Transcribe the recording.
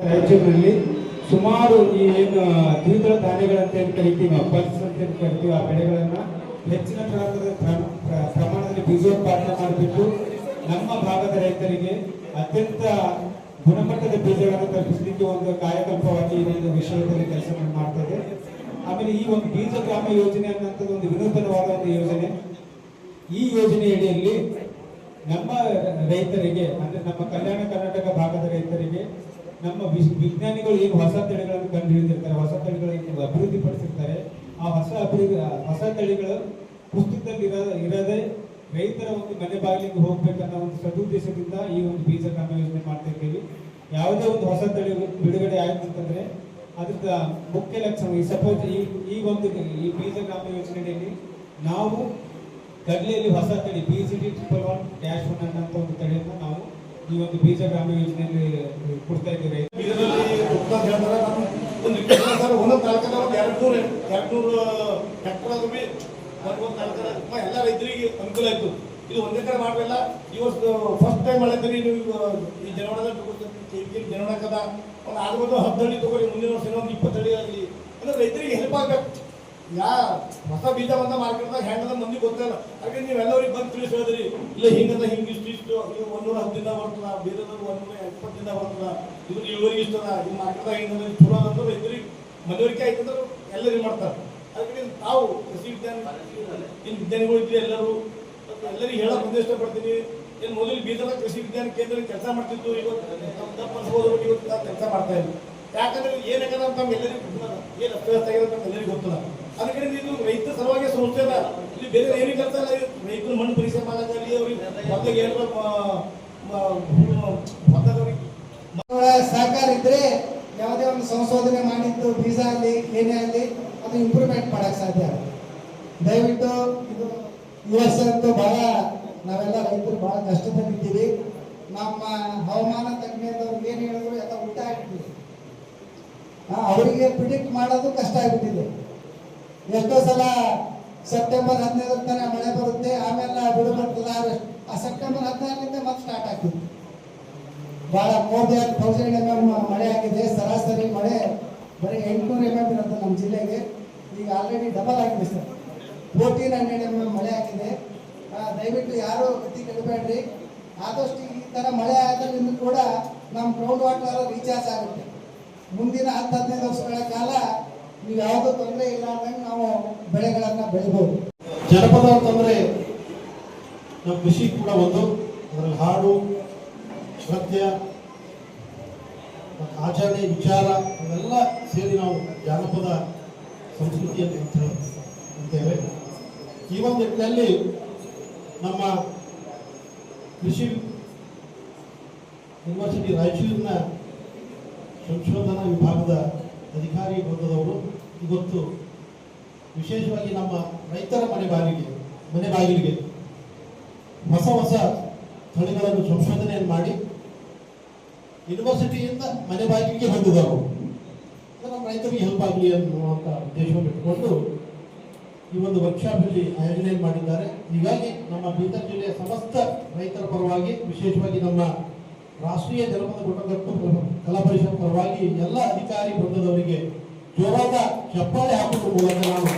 ರಾಯಚೂರಿನಲ್ಲಿ ಸುಮಾರು ಈ ಏನು ದ್ವಿದಳ ಧಾನ್ಯಗಳಂತೆ ಕರಿತೀವಿ ಪಲ್ಸ್ ಅಂತ ಏನು ಕರಿತೀವಿ, ಆ ಬೆಳೆಗಳನ್ನು ಹೆಚ್ಚಿನ ಪ್ರಮಾಣದ ಪ್ರಮ- ಪ್ರ- ಪ್ರಮಾಣದಲ್ಲಿ ಬೀಜೋತ್ಪಾದನೆ ಮಾಡಿಬಿಟ್ಟು ನಮ್ಮ ಭಾಗದ ರೈತರಿಗೆ ಅತ್ಯಂತ ಗುಣಮಟ್ಟದ ಬೀಜಗಳನ್ನು ತಲುಪಿಸಲಿಕ್ಕೆ ಒಂದು ಕಾಯಕಲ್ಪವಾಗಿ ಒಂದು ವಿಷಯದಲ್ಲಿ ಕೆಲಸವನ್ನು ಮಾಡ್ತಾ ಇದೆ. ಆಮೇಲೆ ಈ ಒಂದು ಬೀಜ ಗ್ರಾಮ ಯೋಜನೆ ಅನ್ನೋಂಥದ್ದು ಒಂದು ವಿನೂತನವಾದ ಒಂದು ಯೋಜನೆ. ಈ ಯೋಜನೆ ಅಡಿಯಲ್ಲಿ ನಮ್ಮ ರೈತರಿಗೆ, ಅಂದ್ರೆ ನಮ್ಮ ಕಲ್ಯಾಣ ಕರ್ನಾಟಕ ಭಾಗದ ರೈತರಿಗೆ ನಮ್ಮ ವಿಜ್ಞಾನಿಗಳು ಏನು ಹೊಸ ತಳಿಗಳನ್ನು ಕಂಡು ಹಿಡಿದಿರ್ತಾರೆ ಹೊಸ ತಳಿಗಳನ್ನು ಅಭಿವೃದ್ಧಿ ಪಡಿಸಿರ್ತಾರೆ ಆ ಹೊಸ ಅಭಿವೃದ್ಧಿ ಹೊಸ ತಳಿಗಳು ಪುಸ್ತಕದಲ್ಲಿ ಇರೋ ಇರದೆ ರೈತರ ಒಂದು ಮನೆ ಬಾಗಿಲಿಗೆ ಹೋಗ್ಬೇಕನ್ನೋ ಒಂದು ಸದುದ್ದೇಶದಿಂದ ಈ ಒಂದು ಬೀಜ ಕಾಮ ಯೋಜನೆ ಮಾಡ್ತಾ ಯಾವುದೇ ಒಂದು ಹೊಸ ತಳಿ ಬಿಡುಗಡೆ ಆಯ್ತು ಅಂತಂದ್ರೆ ಮುಖ್ಯ ಲಕ್ಷಣ ಈ ಸಪೋಸ್ ಈ ಈ ಒಂದು ಈ ಬೀಜ ಗ್ರಾಮ ಯೋಜನೆಯಲ್ಲಿ ನಾವು ಕಡಲೆಯಲ್ಲಿ ಹೊಸ ತಳಿ B C D triple one dash one ಅನ್ನೋ ಒಂದು ತಳಿಯನ್ನು ನಾವು ಈ ಒಂದು ಬೀಜ ಗ್ರಾಮ ಯೋಜನೆಯಲ್ಲಿ ಕೊಡ್ತಾ ನಮ್ಮ ಒಂದು ಒಂದೊಂದು ಎಲ್ಲ ರೈತರಿಗೆ ಅನುಕೂಲ ಆಯಿತು. ಇದು ಒಂದೇ ಕಡೆ ಮಾಡಲಿಲ್ಲ ಇವತ್ತು ಫಸ್ಟ್ ಟೈಮ್ ಮಾಡಿದ್ರಿ ನೀವು ಈ ಜನವರಕ್ಕದ ಒಂದು ಆದ್ರೂ ಹತ್ತು ಹಳ್ಳಿ ತಗೊಳ್ಳಿ ಮುಂದಿನ ವರ್ಷ ಇನ್ನೊಂದು ಇಪ್ಪತ್ತು ಹಳ್ಳಿ ಆಗಲಿ ಅಂದ್ರೆ ರೈತರಿಗೆ ಹೆಲ್ಪ್ ಆಗ್ಬೇಕು. ಯಾ ಹೊಸ ಬೀಜ ಬಂದ ಮಾರ್ಕೆಟ್ದಾಗ ಹೆಂಗದ ಮಂದಿ ಗೊತ್ತಿಲ್ಲ. ಹಾಗೆ ನೀವೆಲ್ಲರಿಗೆ ಬಂದು ತಿಳಿಸಿ ಹೇಳಿದ್ರಿ ಇಲ್ಲ ಹಿಂಗದ ಹಿಂಗೆ ಇಷ್ಟು ಇಷ್ಟು ನೀವು ಒಂದೂರ ಹತ್ತರಿಂದ ಬರ್ತದ ಬೇರೆದವ್ರು ಒಂದೂರ ದಿನ ಬರ್ತದ ಇವ್ರು ಇಷ್ಟ ಇಷ್ಟದ ಇದು ಮಾರ್ಕೆಟ್ದಾಗ ಹಿಂಗದ ಚಲೋ ಅಂದ್ರೆ ರೈತರಿಗೆ ಮನವರಿಕೆ ಆಯ್ತಂದ್ರೆ ಎಲ್ಲರಿಗೆ ಮಾಡ್ತಾರೆ. ಅದಕ್ಕೆ ತಾವು ಕೃಷಿ ವಿಜ್ಞಾನ ಇನ್ನು ವಿಜ್ಞಾನಿಗಳು ಇದ್ರಿ ಎಲ್ಲರೂ? ಎಲ್ಲರಿಗೆ ಹೇಳಕ್ ಒಂದು ಇಷ್ಟಪಡ್ತೀನಿ. ಏನು ಮೊದಲು ಬೀದರ ಕೃಷಿ ವಿಜ್ಞಾನ ಕೇಂದ್ರ ಕೆಲಸ ಮಾಡ್ತಿದ್ದು ಇವತ್ತು ತಪ್ಪನ್ಸ್ಬೋದು ಇವತ್ತು ಕೆಲಸ ಮಾಡ್ತಾ ಇದ್ವಿ ಯಾಕಂದ್ರೆ ಏನ್ ಯಾಕಂದ್ರೆ ನಮ್ಗೆ ಎಲ್ಲರಿಗೂ ಗೊತ್ತದ ಏನ್ ಅಸ್ತವ್ಯಸ್ತ ಅಂತ ಎಲ್ಲರಿಗೂ ಗೊತ್ತದ ಅದಕ್ಕೆ ಇದು ರೈತ ಸಲುವಾಗಿ ಸಂಸ್ಥೆ ಅದ. ಇಲ್ಲಿ ಬೇರೆ ಏನು ಕೆಲಸ ಇಲ್ಲ. ರೈತರ ಮಣ್ಣು ಪರೀಕ್ಷೆ ಮಾಡಿ ಅವ್ರಿಗೆ ಸಹಕಾರ ಇದ್ರೆ ಯಾವುದೇ ಒಂದು ಸಂಶೋಧನೆ ಮಾಡಿದ್ದು ಬೀಜ ಆಗಲಿ ಏನೇ ಆಗಲಿ ಅದು ಇಂಪ್ರೂವ್ಮೆಂಟ್ ಮಾಡಕ್ ಸಾಧ್ಯ ದಯವಿಟ್ಟು ಇದು ಯುಎಸ್ ಅಂತೂ ಬಹಳ, ನಾವೆಲ್ಲ ರೈತರು ಬಹಳ ಕಷ್ಟದಲ್ಲಿದ್ದೀವಿ. ನಮ್ಮ ಹವಾಮಾನ ಅವ್ರಿಗೆ ಏನು ಹೇಳಿದ್ರು, ಎಲ್ಲ ಊಟ ಅವರಿಗೆ ಪ್ರಿಡಿಕ್ಟ್ ಮಾಡೋದು ಕಷ್ಟ ಆಗ್ಬಿಟ್ಟಿದೆ. ಎಷ್ಟೋ ಸಲ ಸೆಪ್ಟೆಂಬರ್ ಹದಿನೈದರ ತನಕ ಮಳೆ ಬರುತ್ತೆ, ಆಮೇಲೆ ಬಿಡು ಬರ್ತದ. ಆ ಸೆಪ್ಟೆಂಬರ್ ಹದಿನಾರರಿಂದ ಮತ್ತೆ ಸ್ಟಾರ್ಟ್ ಆಗ್ತಿತ್ತು ಬಹಳ more than thousand M M ಮಳೆ ಆಗಿದೆ, ಸರಾಸರಿ ಮಳೆ ಬರೀ ಎಂಟುನೂರು ಎಂ ಎಂ ಇರುತ್ತೆ ನಮ್ಮ ಜಿಲ್ಲೆಗೆ. ಈಗ ಆಲ್ರೆಡಿ ಡಬಲ್ ಆಗಿದೆ sir. Fourteen hundred M M ಮಳೆ ಆಗಿದೆ. ದಯವಿಟ್ಟು ಯಾರು ಗತಿ ಕೆಡಬೇಡ್ರಿ. ಆದಷ್ಟು ಈ ಥರ ಮಳೆ ಆದ್ರಿಂದ ಕೂಡ ನಮ್ಮ ಗ್ರೌಂಡ್ ವಾಟರ್ ರೀಚಾರ್ಜ್ ಆಗುತ್ತೆ. ಮುಂದಿನ ಹತ್ತು ಹದಿನೈದು ವರ್ಷಗಳ ನೀವು ಯಾವುದೂ ತೊಂದರೆ ಇಲ್ಲಾರ್ದಂಗೆ ನಾವು ಬೆಳೆಗಳನ್ನು ಬೆಳಿಬೋದು. ಜನಪದ ಅಂತಂದ್ರೆ ನಮ್ಮ ಕೃಷಿ ಕೂಡ ಒಂದು. ಅದರಲ್ಲಿ ಹಾಡು ನೃತ್ಯ ಆಚರಣೆ, ವಿಚಾರ, ಇವೆಲ್ಲ ಸೇರಿ ನಾವು ಜಾನಪದ ಸಂಸ್ಕೃತಿಯಲ್ಲಿ ಅಂತ ಅಂತೇವೆ ಈ ಒಂದು ನಿಟ್ಟಿನಲ್ಲಿ ನಮ್ಮ ಕೃಷಿ ಯೂನಿವರ್ಸಿಟಿ ರಾಯಚೂರಿನ ಸಂಶೋಧನಾ ವಿಭಾಗದ ಅಧಿಕಾರಿ ವರ್ಗದವರು ಇವತ್ತು ವಿಶೇಷವಾಗಿ ನಮ್ಮ ರೈತರ ಮನೆ ಬಾಗಿಲಿಗೆ ಮನೆ ಬಾಗಿಲಿಗೆ ಹೊಸ ಹೊಸ ತಳಿಗಳನ್ನು ಸಂಶೋಧನೆಯನ್ನು ಮಾಡಿ ಯೂನಿವರ್ಸಿಟಿಯಿಂದ ಮನೆ ಬಾಗಿಲಿಗೆ ಬಂದಿದ್ದಾರೆ. ನಮ್ಮ ರೈತರಿಗೆ ಹೆಲ್ಪ್ ಆಗಲಿ ಅನ್ನುವಂಥ ಉದ್ದೇಶವನ್ನು ಇಟ್ಕೊಂಡು ಈ ಒಂದು ವರ್ಕ್ಶಾಪ್ ಅಲ್ಲಿ ಆಯೋಜನೆ ಮಾಡಿದ್ದಾರೆ. ಹೀಗಾಗಿ ನಮ್ಮ ಬೀದರ್ ಜಿಲ್ಲೆಯ ಸಮಸ್ತ ರೈತರ ಪರವಾಗಿ ವಿಶೇಷವಾಗಿ ನಮ್ಮ ರಾಷ್ಟ್ರೀಯ ಜನಪದ ಗುಣಗಟ್ಟು ಕಲಾ ಪರಿಷತ್ ಪರವಾಗಿ ಎಲ್ಲ ಅಧಿಕಾರಿ ವೃಂದದವರಿಗೆ ಜೋರಾದ ಚಪ್ಪಾಳೆ ಹಾಕುವ ಮೂಲಕ ನಾನು